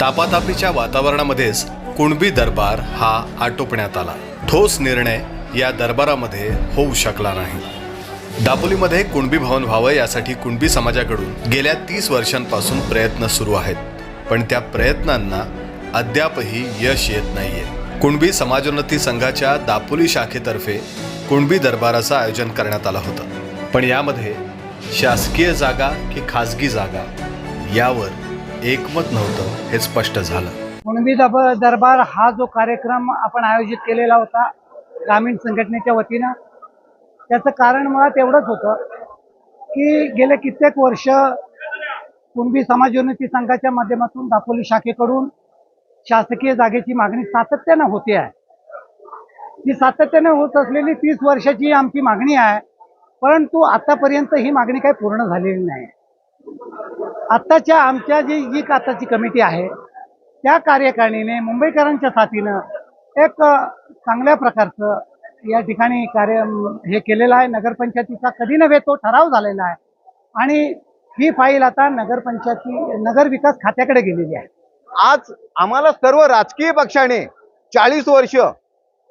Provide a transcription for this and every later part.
तापातापीच्या वातावरणामध्येच कुणबी दरबार हा आटोपण्यात आला. ठोस निर्णय या दरबारामध्ये होऊ शकला नाही. दापोलीमध्ये कुणबी भवन व्हावं यासाठी कुणबी समाजाकडून गेल्या तीस वर्षांपासून प्रयत्न सुरू आहेत. पण त्या प्रयत्नांना अद्यापही यश येत नाहीये. कुणबी समाजोन्नती संघाच्या दापोली शाखेतर्फे कुणबी दरबाराचं आयोजन करण्यात आलं होतं. पण यामध्ये शासकीय जागा की खाजगी जागा यावर एकमत नव्हतं हे स्पष्ट झालं. कुणबी दब दरबार हा जो कार्यक्रम आपण आयोजित केलेला होता ग्रामीण संघटनेच्या वतीनं त्याचं कारण मला तेवढंच होतं की गेले कित्येक वर्ष कुणबी समाजोन्नती संघाच्या माध्यमातून दापोली शाखेकडून शासकीय जागेची मागणी सातत्यानं होते आहे. ती सातत्याने होत असलेली तीस वर्षाची आमची मागणी आहे परंतु आतापर्यंत ही मागणी काही पूर्ण झालेली नाही. आत्ताच्या आमच्या जी जी आताची कमिटी आहे त्या कार्यकारिणीने मुंबईकरांच्या साथीनं एक चांगल्या प्रकारचं या ठिकाणी कार्य हे केलेलं आहे. नगरपंचायतीचा कधी नव्हे तो ठराव झालेला आहे. आणि ही फाईल आता नगरपंचायती नगर विकास खात्याकडे गेलेली आहे. आज आम्हाला सर्व राजकीय पक्षाने चाळीस वर्ष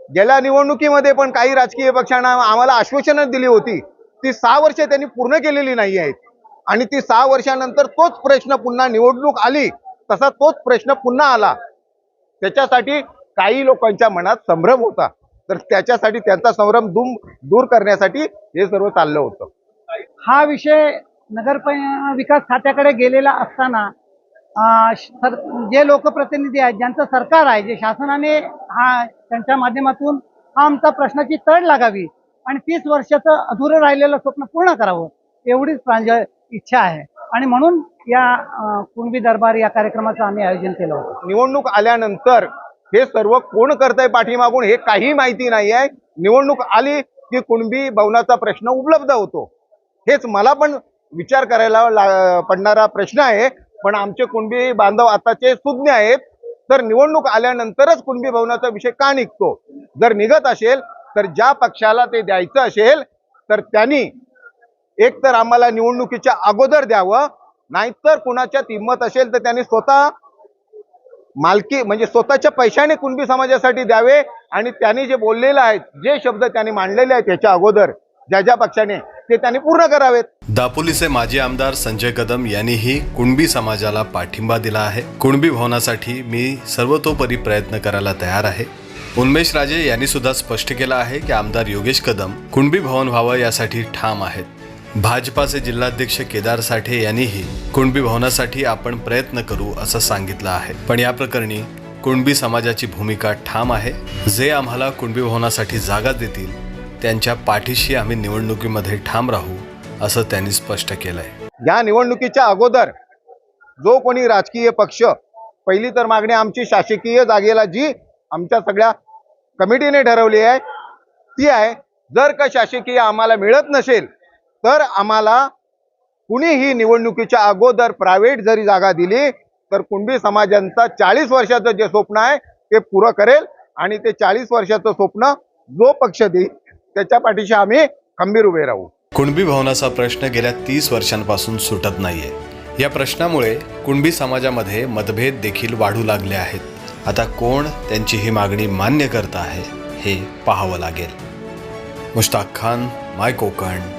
गेल्या निवडणुकीमध्ये पण काही राजकीय पक्षांना आम्हाला आश्वासनं दिली होती. ती सहा वर्ष त्यांनी पूर्ण केलेली नाही आहेत. आणि ती सहा वर्षानंतर तोच प्रश्न पुन्हा निवडणूक आली तसा तोच प्रश्न पुन्हा आला. त्याच्यासाठी काही लोकांच्या मनात संभ्रम होता. तर त्याच्यासाठी त्यांचा संभ्रम दूर दूर करण्यासाठी हे सर्व चाललं होतं. हा विषय नगर विकास खात्याकडे गेलेला असताना सर जे लोकप्रतिनिधी आहेत ज्यांचं सरकार आहे जे शासनाने हा त्यांच्या माध्यमातून हा आमचा प्रश्नाची तड लागावी आणि तीस वर्षाचं अधुरं राहिलेलं स्वप्न पूर्ण करावं एवढीच प्रांजळ इच्छा आहे. आणि म्हणून या कुणबी दरबार या कार्यक्रमाचं आम्ही आयोजन केलं होतं. निवडणूक आल्यानंतर हे सर्व कोण करतंय पाठीमागून हे काही माहिती नाही आहे. निवडणूक आली की कुणबी भवनाचा प्रश्न उपलब्ध होतो. हेच मला पण विचार करायला पडणारा प्रश्न आहे. पण आमचे कुणबी बांधव आताचे सुज्ञ आहेत. तर निवडणूक आल्यानंतरच कुणबी भवनाचा विषय का निघतो? जर निघत असेल तर ज्या पक्षाला ते द्यायचं असेल तर त्यांनी एक तर आम्हाला निवडणुकीच्या अगोदर द्यावं नाहीतर कुणाच्यात हिंमत असेल तर त्यांनी स्वतः मालकी म्हणजे स्वतःच्या पैशाने कुणबी समाजासाठी द्यावे आणि त्यांनी जे बोललेलं आहे जे शब्द त्यांनी मांडलेले आहेत त्याच्या अगोदर ज्या ज्या पक्षाने ते त्यांनी पूर्ण करावेत. दापोलीचे माजी आमदार संजय कदम यांनीही कुणबी समाजाला पाठिंबा दिला आहे. कुणबी भवनासाठी मी सर्वतोपरी प्रयत्न करायला तयार आहे. उन्मेश राजे यांनी सुद्धा स्पष्ट केलं आहे की आमदार योगेश कदम कुणबी भवन व्हावं यासाठी ठाम आहेत. भाजपाचे जिल्हाध्यक्ष केदार साठे यांनीही कुणबी भवनासाठी आपण प्रयत्न करू असं सांगितलं आहे. पण या प्रकरणी कुणबी समाजाची भूमिका ठाम आहे. जे आम्हाला कुणबी भवनासाठी जागा देतील त्यांच्या पाठीशी आम्ही निवडणुकीमध्ये ठाम राहू असं त्यांनी स्पष्ट केलंय. या निवडणुकीच्या अगोदर जो कोणी राजकीय पक्ष पहिली तर मागणी आमची शासकीय जागेला जी आमच्या सगळ्या कमिटीने ठरवली आहे ती आहे जर का शासकीय आम्हाला मिळत नसेल तर आम्हाला कुणीही निवडणुकीच्या अगोदर प्रायव्हेट जरी जागा दिली तर कुणबी समाजांचा चाळीस वर्षाचं जे स्वप्न आहे ते पुरं करेल. आणि ते चाळीस वर्षाचं स्वप्न जो पक्ष देईल त्याच्या पाठीशी आम्ही खंबीर उभे राहू. कुणबी भवनाचा प्रश्न गेल्या तीस वर्षांपासून सुटत नाहीये. या प्रश्नामुळे कुणबी समाजामध्ये मतभेद देखील वाढू लागले आहेत. आता कोण त्यांची ही मागणी मान्य करत आहे हे पाहावं लागेल. Mushtaq Khan my Konkan.